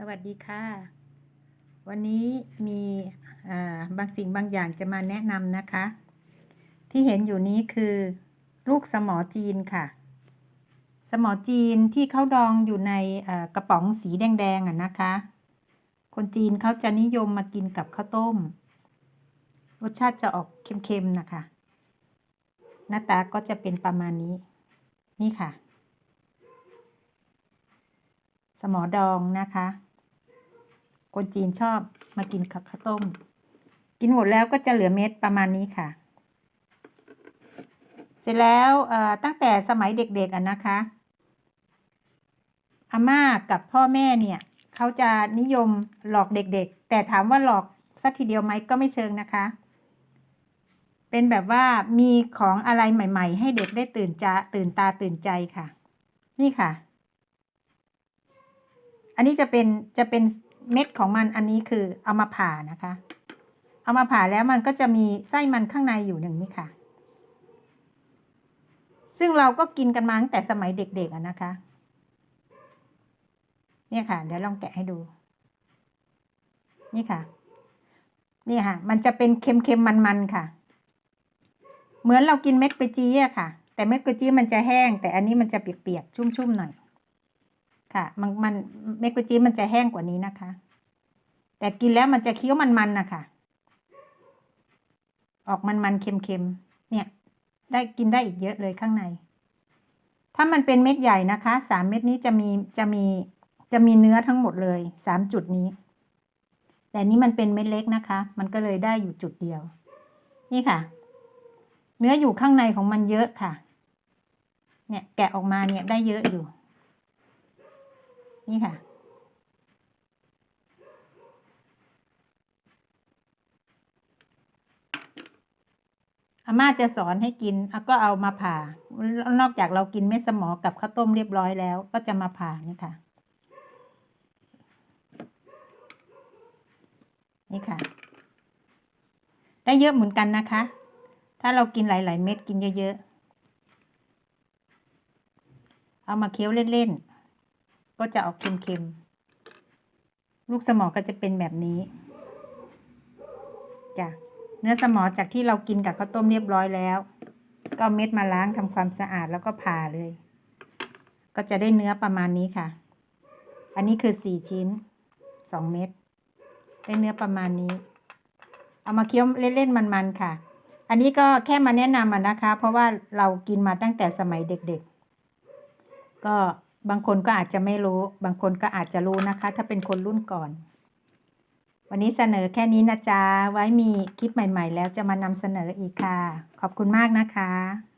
สวัสดีค่ะ วันนี้มีบางสิ่งบางอย่างจะมาแนะนำนะคะ ที่เห็นอยู่นี้คือลูกสมอจีนค่ะ สมอจีนที่เขาดองอยู่ในกระป๋องสีแดงๆอะนะคะ คนจีนเขาจะนิยมมากินกับข้าวต้ม รสชาติจะออกเค็มๆนะคะ หน้าตาก็จะเป็นประมาณนี้ นี่ค่ะสมอดองนะคะ คนจีนชอบมากินกับข้าวต้ม กินหมดแล้วก็จะเหลือเม็ดประมาณนี้ค่ะ เสร็จแล้วตั้งแต่สมัยเด็กๆอะนะคะอาม่ากับพ่อแม่เนี่ยเขาจะนิยมหลอกเด็กๆ แต่ถามว่าหลอกสักทีเดียวไหมก็ไม่เชิงนะคะ เป็นแบบว่ามีของอะไรใหม่ ๆ ให้เด็กได้ตื่นจะตื่นตาตื่นใจค่ะ นี่ค่ะ อันนี้จะเป็นจะเป็น เม็ดของมันอันนี้คือเอามาผ่านะคะ เอามาผ่าแล้วมันก็จะมีไส้มันข้างในอยู่อย่างนี้ค่ะ ซึ่งเราก็กินกันมาตั้งแต่สมัยเด็กๆนะคะ เนี่ยค่ะ เดี๋ยวลองแกะให้ดู นี่ค่ะ นี่ค่ะ มันจะเป็นเค็มๆมันๆค่ะ เหมือนเรากินเม็ดกุจีอะค่ะ แต่เม็ดกุจีมันจะแห้ง แต่อันนี้มันจะเปียกๆชุ่มๆหน่อย ค่ะ มันมันเมกุจีมันจะแห้งกว่านี้นะคะ แต่กินแล้วมันจะเคี้ยวมันๆนะคะออกมันๆเค็มๆเนี่ย ได้กินได้อีกเยอะเลยข้างใน ถ้ามันเป็นเม็ดใหญ่นะคะสามเม็ดนี้จะมีจะมีจะมีเนื้อทั้งหมดเลยสามจุดนี้ แต่นี้มันเป็นเม็ดเล็กนะคะ มันก็เลยได้อยู่จุดเดียว นี่ค่ะ เนื้ออยู่ข้างในของมันเยอะค่ะ เนี่ยแกะออกมาเนี่ยได้เยอะอยู่ นี่ค่ะ อาม่าจะสอนให้กินเอาก็เอามาผ่า นอกจากเรากินเม็ดสมอกับข้าวต้มเรียบร้อยแล้ว ก็จะมาผ่านี่ค่ะ นี่ค่ะ ได้เยอะเหมือนกันนะคะ ถ้าเรากินหลาย ๆ เม็ดกินเยอะ ๆ เอามาเคี้ยวเล่น ๆ ก็จะออกเค็มๆ ลูกสมอก็จะเป็นแบบนี้จ้ะเนื้อสมอจากที่เรากินกับข้าวต้มเรียบร้อยแล้ว ก็เม็ดมาล้างทำความสะอาดแล้วก็ผ่าเลย ก็จะได้เนื้อประมาณนี้ค่ะ อันนี้คือสี่ชิ้นสองเม็ดได้เนื้อประมาณนี้ เอามาเคี้ยวเล่นๆมันๆค่ะ อันนี้ก็แค่มาแนะนำมันนะคะ เพราะว่าเรากินมาตั้งแต่สมัยเด็กๆ ก็ บางคนก็อาจจะไม่รู้ บางคนก็อาจจะรู้นะคะ ถ้าเป็นคนรุ่นก่อน วันนี้เสนอแค่นี้นะจ๊ะ ไว้มีคลิปใหม่ ๆ แล้วจะมานำเสนออีกค่ะ ขอบคุณมากนะคะ